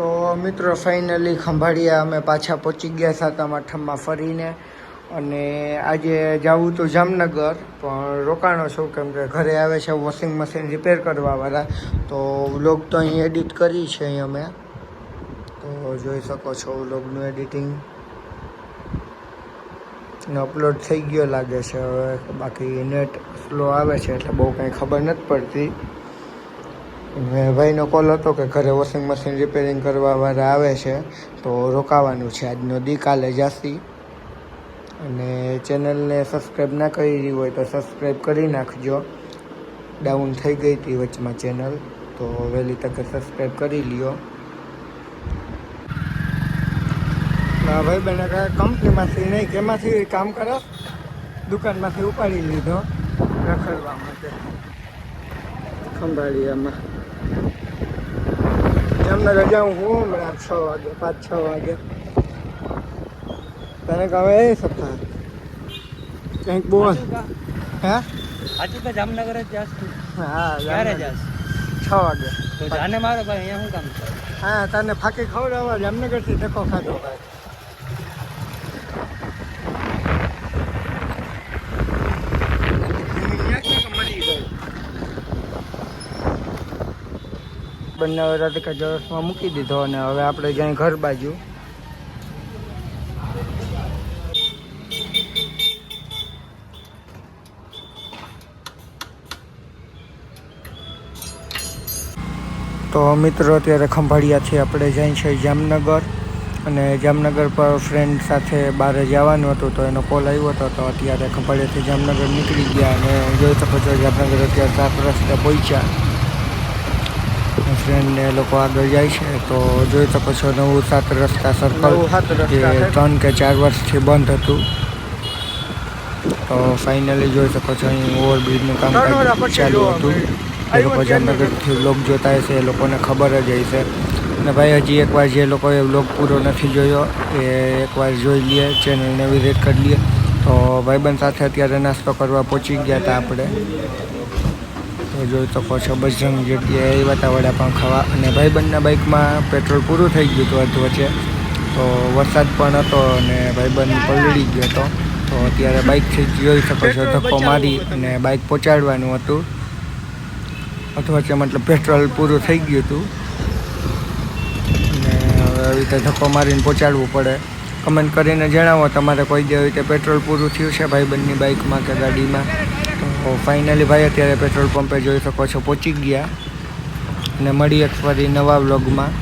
તો મિત્રો ફાઇનલી ખંભાળિયા અમે પાછા પહોંચી ગયા સાતમ આઠમમાં ફરીને. અને આજે જાવું તો જામનગર, પણ રોકાણો છું કેમ કે ઘરે આવે છે વોશિંગ મશીન રિપેર કરવાવાળા. તો વ્લોગ તો અહીં એડિટ કરી છે અહીં અમે. તો જોઈ શકો છો વ્લોગનું એડિટિંગ ને અપલોડ થઈ ગયો લાગે છે, હવે બાકી નેટ સ્લો આવે છે, એટલે બહુ કંઈ ખબર નથી પડતી. ભાઈનો કોલ હતો કે ઘરે વોશિંગ મશીન રિપેરિંગ કરવા વાળા આવે છે, તો રોકાવાનું છે. આજનો દી કાલે જાસી. અને ચેનલને સબસ્ક્રાઈબ ના કરી હોય તો સબસ્ક્રાઈબ કરી નાખજો. ડાઉન થઈ ગઈ હતી વચમાં ચેનલ તો વહેલી તકે સબસ્ક્રાઈબ કરી લ્યો. ભાઈ બને કંપનીમાંથી નહીં, કેમાંથી કામ કરો? દુકાનમાંથી ઉપાડી લીધો. રખડવા માટે. ખંભાળિયામાં. જામનગર જાઉં હું હમણાં છ વાગે પાંચ છ વાગે. તને કહે એ સપ્તાહ? કંઈક બોલ. હે? આજે તો જામનગર જ જાસ હા ક્યારે. જાસ? છ વાગે. તો જાને મારો ભાઈ અહીંયા શું કામ છે હા તને ફાકી ખવડાવવા જામનગરથી ધક્કો ખાધો. ભાઈ બંને રાધિકા જળસમાં મૂકી દીધો અને હવે આપણે જાય ઘર બાજુ. તો મિત્રો, અત્યારે ખંભાળિયાથી આપણે જઈ છે જામનગર અને જામનગર પર ફ્રેન્ડ સાથે બહાર જવાનું હતું તો એનો કોલ આવ્યો હતો તો અત્યારે ખંભાળિયાથી જામનગર નીકળી ગયા અને જોઈ શકો છો જામનગર અત્યારે સાત રસ્તે પહોંચ્યા. ફ્રેન્ડને એ લોકો આગળ જાય છે તો જોઈ શકો છો નવું સાત રસ્તા સર્કલ ત્રણ કે ચાર વર્ષથી બંધ હતું. તો ફાઇનલી જોઈ શકો છો અહીં ઓવરબ્રિજનું કામ ચાલુ હતું. એ લોકો જામનગરથી બ્લોગ જોતા હશે એ લોકોને ખબર જ હશે અને ભાઈ હજી એકવાર જે લોકોએ બ્લોગ પૂરો નથી જોયો એ એકવાર જોઈ લઈએ ચેનલને વિઝિટ કરી લઈએ. તો ભાઈબંધ સાથે અત્યારે નાસ્તો કરવા પહોંચી ગયા હતા આપણે. તો જોઈ શકો છો બજરંગ જગ્યાએ આવ્યા હતા વડાપાઉં ખાવા અને ભાઈબંધના બાઇકમાં પેટ્રોલ પૂરું થઈ ગયું હતું અધ વચ્ચે. તો વરસાદ પણ હતો અને ભાઈબંધ પલળી ગયો હતો. તો અત્યારે બાઇકથી જોઈ શકો છો ધક્કો મારી અને બાઇક પહોંચાડવાનું હતું. અથવા કે મતલબ પેટ્રોલ પૂરું થઈ ગયું હતું. અને હવે આવી રીતે ધક્કો મારીને પહોંચાડવું પડે. કમેન્ટ કરીને જણાવો તમારે કોઈ દે રીતે પેટ્રોલ પૂરું થયું છે ભાઈબંધની બાઇકમાં કે ગાડીમાં? તો ફાઇનલી ભાઈ અત્યારે પેટ્રોલ પંપે જોઈ શકો છો, પહોંચી ગયા. અને મળી એક ફરી નવા વ્લોગમાં